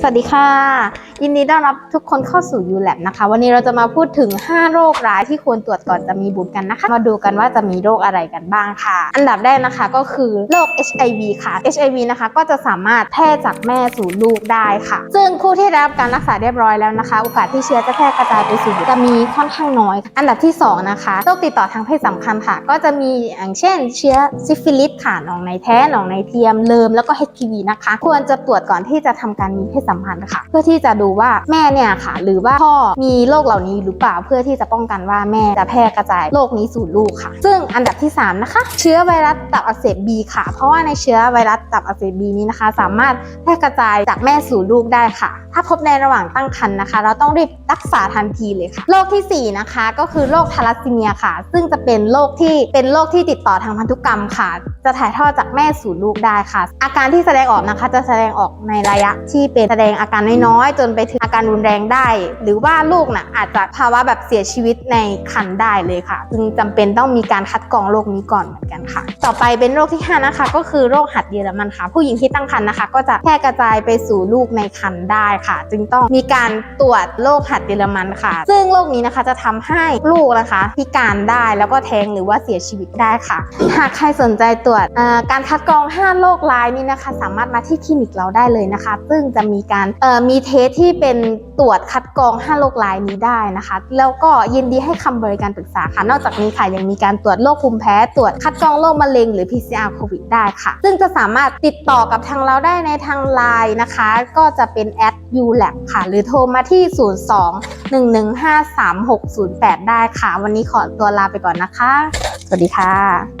สวัสดีค่ะ ยินดีต้อนรับทุกคนเข้าสู่ u l a b นะคะ วันนี้เราจะมาพูดถึง 5 โรคร้ายที่ควรตรวจก่อนจะมีบุตรกันนะคะ มาดูกันว่าจะมีโรคอะไรกันบ้างค่ะ อันดับแรกนะคะก็คือโรค HIV ค่ะ HIV นะคะก็จะสามารถแพร่จากแม่สู่ลูกได้ค่ะ ซึ่งผู้ที่ได้รับการรักษาเรียบร้อยแล้วนะคะ โอกาสที่เชื้อจะแพร่กระจายไปสู่จะมีค่อนข้างน้อย อันดับที่ 2 นะคะโรคติดต่อทางเพศสัมพันธ์ค่ะ ก็จะมีอย่างเช่น เชื้อซิฟิลิสค่ะหนองในแท้หนองในเทียมเลิมแล้วก็ HPV นะคะ ควรจะตรวจก่อนที่จะทำการมีเพศสัมพันธ์ค่ะ เพื่อที่จะดูว่าแม่เนี่ยค่ะ หรือว่าพ่อมีโรคเหล่านี้หรือเปล่าเพื่อที่จะป้องกันว่าแม่จะแพร่กระจายโรคนี้สู่ลูกค่ะ ซึ่งอันดับที่ 3 นะคะ เชื้อไวรัสตับอักเสบบีค่ะ เพราะว่าในเชื้อไวรัสตับอักเสบบีนี้นะคะ สามารถแพร่กระจายจากแม่สู่ลูกได้ค่ะ ถ้าพบในระหว่างตั้งครรภ์นะคะ เราต้องรีบรักษาทันทีเลยค่ะโรคทีสี่4 นะคะก็คือโรคทาลัสซีเมียค่ะ ซึ่งจะเป็นโรคที่เป็นโรคที่ติดต่อทางพันธุกรรมค่ะ จะถ่ายทอดจากแม่สู่ลูกได้ค่ะ อาการที่แสดงออกนะคะ จะแสดงออกในระยะที่เป็นแสดงอาการน้อยๆจนไปถึงอาการรุนแรงได้ หรือว่าลูกน่ะอาจจะภาวะแบบเสียชีวิตในครรภ์ได้เลยค่ะ จึงจำเป็นต้องมีการคัดกรองโรคนี้ก่อนเหมือนกันค่ะ ต่อไปเป็นโรคที่ 5 นะคะ ก็คือโรคหัดเยอรมันค่ะ ผู้หญิงที่ตั้งครรภ์นะคะ ก็จะแพร่กระจายไปสู่ลูกในครรภ์ได้ค่ะ จึงต้องมีการตรวจโรคหัดเยอรมันค่ะ ซึ่งโรคนี้นะคะจะทำให้ลูกนะคะพิการได้แล้วก็แท้งหรือว่าเสียชีวิตได้ค่ะ หากใครสนใจตรวจการคัดกรอง 5 โรคร้ายนี้นะคะ สามารถมาที่คลินิกเราได้เลยนะคะ ซึ่งจะมีการมีเทสที่เป็นตรวจคัดกรอง 5 โรครายนี้ได้นะคะ แล้วก็ยินดีให้คำบริการปรึกษาค่ะ นอกจากนี้ค่ะยังมีการตรวจโรคภูมิแพ้ ตรวจคัดกรองโรคมะเร็งหรือ PCR โควิดได้ค่ะ ซึ่งจะสามารถติดต่อกับทางเราได้ในทางไลน์นะคะ ก็จะเป็นแอด ulab ค่ะ หรือโทรมาที่ 02 1153608 ได้ค่ะ วันนี้ขอตัวลาไปก่อนนะคะ สวัสดีค่ะ